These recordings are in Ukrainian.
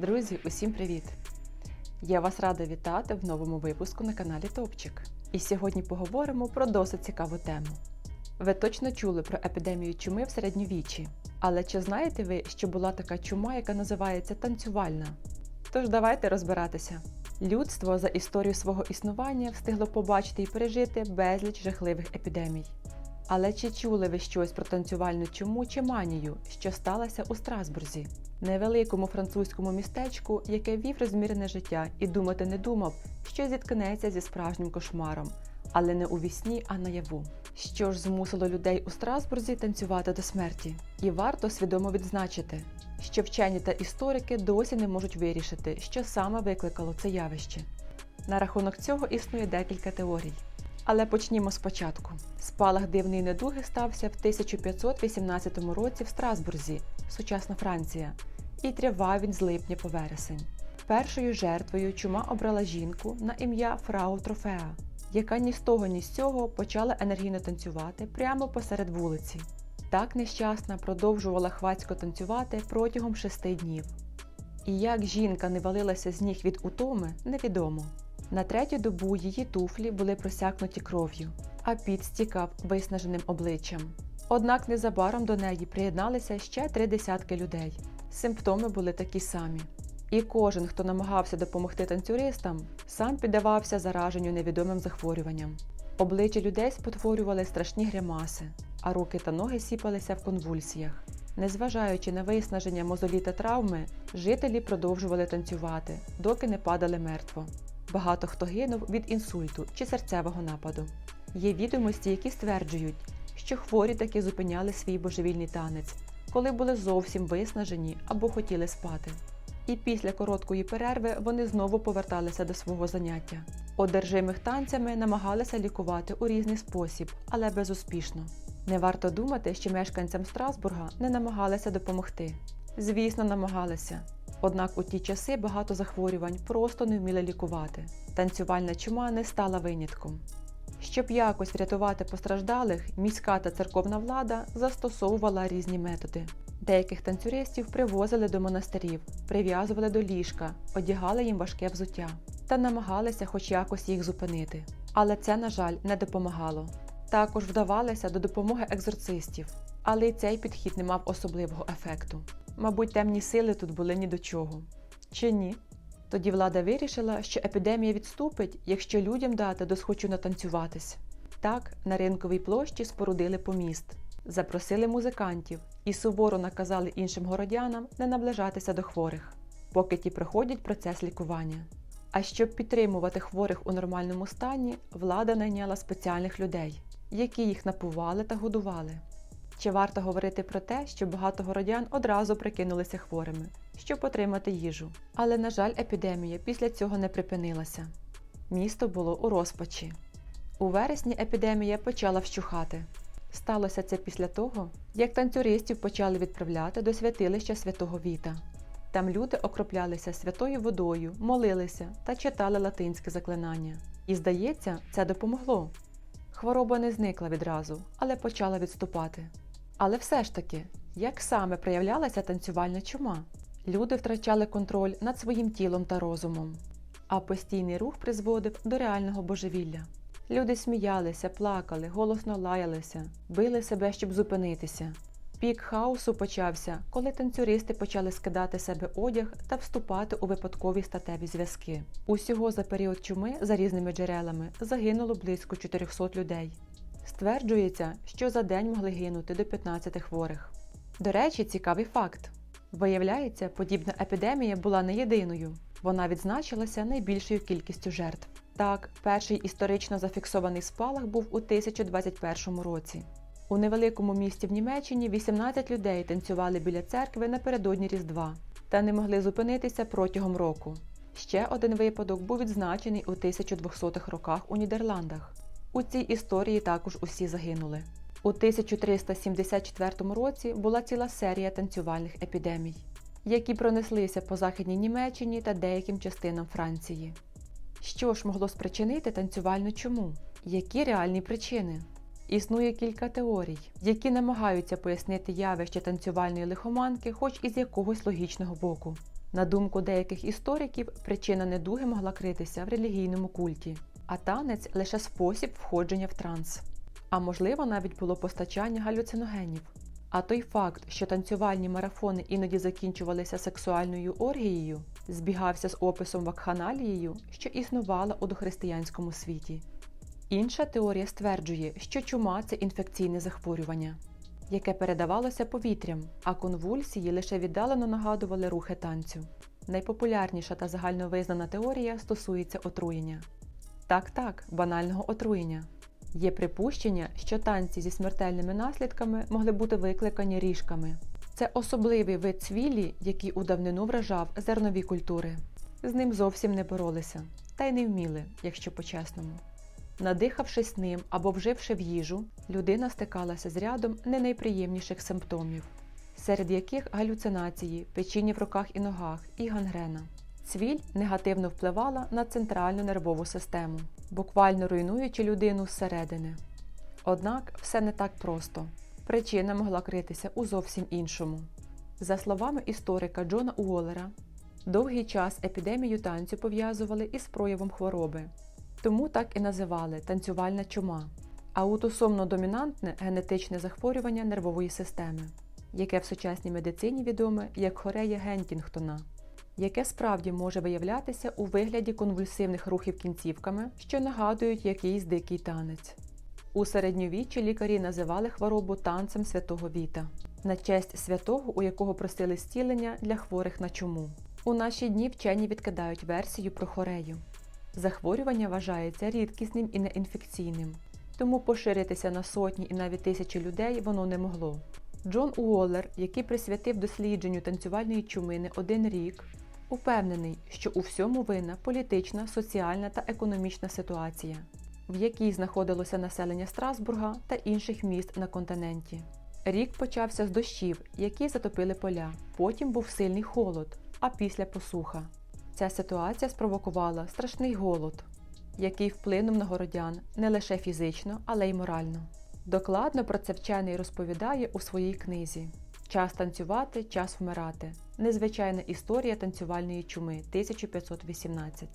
Друзі, усім привіт! Я вас рада вітати в новому випуску на каналі Топчик. І сьогодні поговоримо про досить цікаву тему. Ви точно чули про епідемію чуми в середньовіччі, але чи знаєте ви, що була така чума, яка називається танцювальна? Тож давайте розбиратися. Людство за історію свого існування встигло побачити і пережити безліч жахливих епідемій. Але чи чули ви щось про танцювальну чуму чи манію, що сталося у Страсбурзі, невеликому французькому містечку, яке вів розмірене життя і думати не думав, що зіткнеться зі справжнім кошмаром, але не у вісні, а наяву. Що ж змусило людей у Страсбурзі танцювати до смерті? І варто свідомо відзначити, що вчені та історики досі не можуть вирішити, що саме викликало це явище. На рахунок цього існує декілька теорій. Але почнімо спочатку. Спалах дивної недуги стався в 1518 році в Страсбурзі, сучасна Франція, і тривав він з липня по вересень. Першою жертвою чума обрала жінку на ім'я Фрау Трофеа, яка ні з того, ні з цього почала енергійно танцювати прямо посеред вулиці. Так нещасна продовжувала хвацько танцювати протягом шести днів. І як жінка не валилася з ніг від утоми, невідомо. На третю добу її туфлі були просякнуті кров'ю, а піт стікав виснаженим обличчям. Однак незабаром до неї приєдналися ще три десятки людей. Симптоми були такі самі. І кожен, хто намагався допомогти танцюристам, сам піддавався зараженню невідомим захворюванням. Обличчя людей спотворювали страшні гримаси, а руки та ноги сіпалися в конвульсіях. Незважаючи на виснаження мозолі та травми, жителі продовжували танцювати, доки не падали мертво. Багато хто гинув від інсульту чи серцевого нападу. Є відомості, які стверджують, що хворі таки зупиняли свій божевільний танець, коли були зовсім виснажені або хотіли спати. І після короткої перерви вони знову поверталися до свого заняття. Одержимих танцями намагалися лікувати у різний спосіб, але безуспішно. Не варто думати, що мешканцям Страсбурга не намагалися допомогти. Звісно, намагалися. Однак у ті часи багато захворювань просто не вміли лікувати. Танцювальна чума не стала винятком. Щоб якось врятувати постраждалих, міська та церковна влада застосовувала різні методи. Деяких танцюристів привозили до монастирів, прив'язували до ліжка, одягали їм важке взуття та намагалися хоч якось їх зупинити. Але це, на жаль, не допомагало. Також вдавалися до допомоги екзорцистів, але й цей підхід не мав особливого ефекту. Мабуть, темні сили тут були ні до чого. Чи ні? Тоді влада вирішила, що епідемія відступить, якщо людям дати досхочу натанцюватись. Так, на ринковій площі спорудили поміст, запросили музикантів і суворо наказали іншим городянам не наближатися до хворих, поки ті проходять процес лікування. А щоб підтримувати хворих у нормальному стані, влада найняла спеціальних людей, які їх напували та годували. Чи варто говорити про те, що багато городян одразу прикинулися хворими, щоб отримати їжу. Але, на жаль, епідемія після цього не припинилася. Місто було у розпачі. У вересні епідемія почала вщухати. Сталося це після того, як танцюристів почали відправляти до святилища святого Віта. Там люди окроплялися святою водою, молилися та читали латинське заклинання. І, здається, це допомогло. Хвороба не зникла відразу, але почала відступати. Але все ж таки, як саме проявлялася танцювальна чума? Люди втрачали контроль над своїм тілом та розумом, а постійний рух призводив до реального божевілля. Люди сміялися, плакали, голосно лаялися, били себе, щоб зупинитися. Пік хаосу почався, коли танцюристи почали скидати себе одяг та вступати у випадкові статеві зв'язки. Усього за період чуми, за різними джерелами, загинуло близько 400 людей. Стверджується, що за день могли гинути до 15 хворих. До речі, цікавий факт. Виявляється, подібна епідемія була не єдиною. Вона відзначилася найбільшою кількістю жертв. Так, перший історично зафіксований спалах був у 1021 році. У невеликому місті в Німеччині 18 людей танцювали біля церкви напередодні Різдва та не могли зупинитися протягом року. Ще один випадок був відзначений у 1200-х роках у Нідерландах. У цій історії також усі загинули. У 1374 році була ціла серія танцювальних епідемій, які пронеслися по Західній Німеччині та деяким частинам Франції. Що ж могло спричинити танцювальну чуму? Які реальні причини? Існує кілька теорій, які намагаються пояснити явище танцювальної лихоманки, хоч із якогось логічного боку. На думку деяких істориків, причина недуги могла критися в релігійному культі, а танець лише спосіб входження в транс. А можливо, навіть було постачання галюциногенів. А той факт, що танцювальні марафони іноді закінчувалися сексуальною оргією, збігався з описом вакханалією, що існувала у дохристиянському світі. Інша теорія стверджує, що чума це інфекційне захворювання, яке передавалося повітрям, а конвульсії лише віддалено нагадували рухи танцю. Найпопулярніша та загальновизнана теорія стосується отруєння. Так, так, банального отруєння. Є припущення, що танці зі смертельними наслідками могли бути викликані ріжками. Це особливий вид цвілі, який у давнину вражав зернові культури. З ним зовсім не боролися, та й не вміли, якщо по-чесному. Надихавшись ним або вживши в їжу, людина стикалася з рядом не найприємніших симптомів, серед яких галюцинації, печіння в руках і ногах і гангрена. Цвіль негативно впливала на центральну нервову систему, буквально руйнуючи людину зсередини. Однак все не так просто. Причина могла критися у зовсім іншому. За словами історика Джона Уоллера, довгий час епідемію танцю пов'язували із проявом хвороби, тому так і називали танцювальна чума, аутосомно домінантне генетичне захворювання нервової системи, яке в сучасній медицині відоме як хорея Гентінгтона яке справді може виявлятися у вигляді конвульсивних рухів кінцівками, що нагадують якийсь дикий танець. У середньовіччі лікарі називали хворобу танцем святого Віта на честь святого, у якого просили зцілення для хворих на чуму. У наші дні вчені відкидають версію про хорею. Захворювання вважається рідкісним і неінфекційним, тому поширитися на сотні і навіть тисячі людей воно не могло. Джон Уоллер, який присвятив дослідженню танцювальної чуми не один рік, упевнений, що у всьому винна політична, соціальна та економічна ситуація, в якій знаходилося населення Страсбурга та інших міст на континенті. Рік почався з дощів, які затопили поля. Потім був сильний холод, а після посуха. Ця ситуація спровокувала страшний голод, який вплинув на городян не лише фізично, але й морально. Докладно про це вчений розповідає у своїй книзі Час танцювати, час вмирати. Незвичайна історія танцювальної чуми 1518.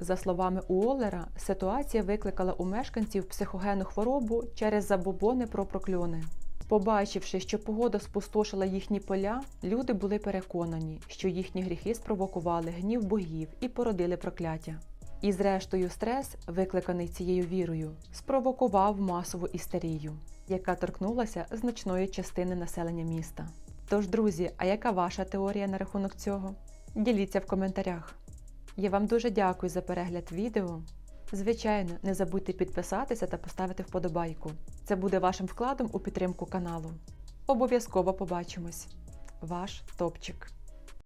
За словами Уоллера, ситуація викликала у мешканців психогенну хворобу через забобони про прокльони. Побачивши, що погода спустошила їхні поля, люди були переконані, що їхні гріхи спровокували гнів богів і породили прокляття. І, зрештою, стрес, викликаний цією вірою, спровокував масову істерію, яка торкнулася значної частини населення міста. Тож, друзі, а яка ваша теорія на рахунок цього? Діліться в коментарях. Я вам дуже дякую за перегляд відео. Звичайно, не забудьте підписатися та поставити вподобайку. Це буде вашим вкладом у підтримку каналу. Обов'язково побачимось! Ваш топчик!